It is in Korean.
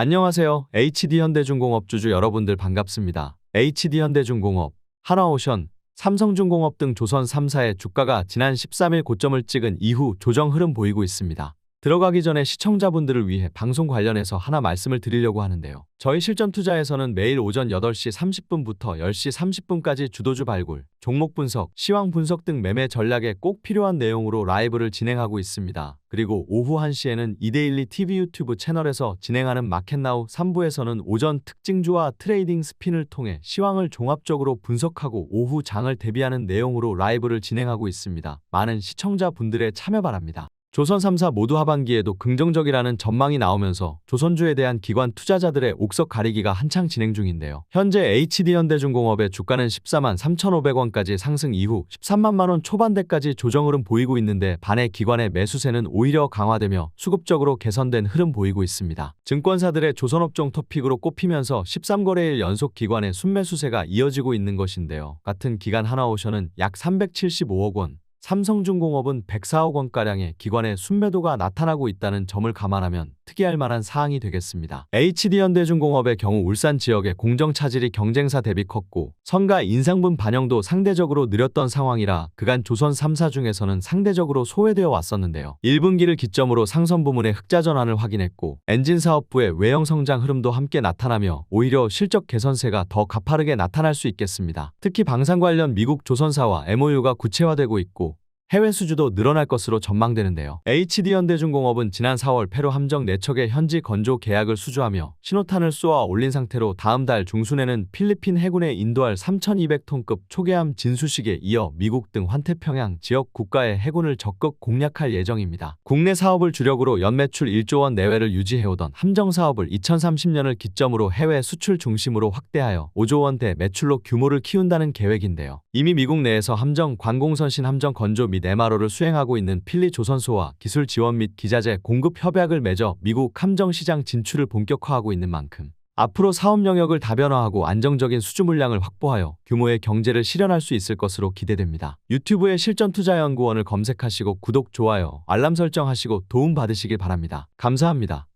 안녕하세요. HD현대중공업 주주 여러분들 반갑습니다. HD현대중공업, 하나오션, 삼성중공업 등 조선 3사의 주가가 지난 13일 고점을 찍은 이후 조정 흐름 보이고 있습니다. 들어가기 전에 시청자분들을 위해 방송 관련해서 하나 말씀을 드리려고 하는데요. 저희 실전 투자에서는 매일 오전 8시 30분부터 10시 30분까지 주도주 발굴, 종목 분석, 시황 분석 등 매매 전략에 꼭 필요한 내용으로 라이브를 진행하고 있습니다. 그리고 오후 1시에는 이데일리 TV 유튜브 채널에서 진행하는 마켓나우 3부에서는 오전 특징주와 트레이딩 스핀을 통해 시황을 종합적으로 분석하고 오후 장을 대비하는 내용으로 라이브를 진행하고 있습니다. 많은 시청자분들의 참여 바랍니다. 조선 3사 모두 하반기에도 긍정적이라는 전망이 나오면서 조선주에 대한 기관 투자자들의 옥석 가리기가 한창 진행 중인데요. 현재 HD현대중공업의 주가는 14만 3,500원까지 상승 이후 13만 원 초반대까지 조정 흐름 보이고 있는데 반해 기관의 매수세는 오히려 강화되며 수급적으로 개선된 흐름 보이고 있습니다. 증권사들의 조선업종 토픽으로 꼽히면서 13거래일 연속 기관의 순매수세가 이어지고 있는 것인데요. 같은 기간 하나오션은 약 375억 원, 삼성중공업은 104억 원가량의 기관의 순매도가 나타나고 있다는 점을 감안하면 특이할 만한 사항이 되겠습니다. HD현대중공업의 경우 울산 지역의 공정 차질이 경쟁사 대비 컸고 선가 인상분 반영도 상대적으로 느렸던 상황이라 그간 조선 3사 중에서는 상대적으로 소외되어 왔었는데요. 1분기를 기점으로 상선 부문의 흑자 전환을 확인했고 엔진 사업부의 외형 성장 흐름도 함께 나타나며 오히려 실적 개선세가 더 가파르게 나타날 수 있겠습니다. 특히 방산 관련 미국 조선사와 MOU가 구체화되고 있고 해외 수주도 늘어날 것으로 전망되는데요. HD현대중공업은 지난 4월 페루 함정 4척의 현지 건조 계약을 수주하며 신호탄을 쏘아 올린 상태로 다음 달 중순에는 필리핀 해군에 인도할 3,200톤급 초계함 진수식에 이어 미국 등 환태평양 지역 국가의 해군을 적극 공략할 예정입니다. 국내 사업을 주력으로 연매출 1조 원 내외를 유지해오던 함정 사업을 2030년을 기점으로 해외 수출 중심으로 확대하여 5조 원대 매출로 규모를 키운다는 계획인데요. 이미 미국 내에서 함정 관공선신 함정 건조 및 MRO를 수행하고 있는 필리 조선소와 기술 지원 및 기자재 공급 협약을 맺어 미국 함정 시장 진출을 본격화하고 있는 만큼 앞으로 사업 영역을 다변화하고 안정적인 수주 물량을 확보하여 규모의 경제를 실현할 수 있을 것으로 기대됩니다. 유튜브에 실전투자연구원을 검색하시고 구독, 좋아요, 알람 설정하시고 도움 받으시길 바랍니다. 감사합니다.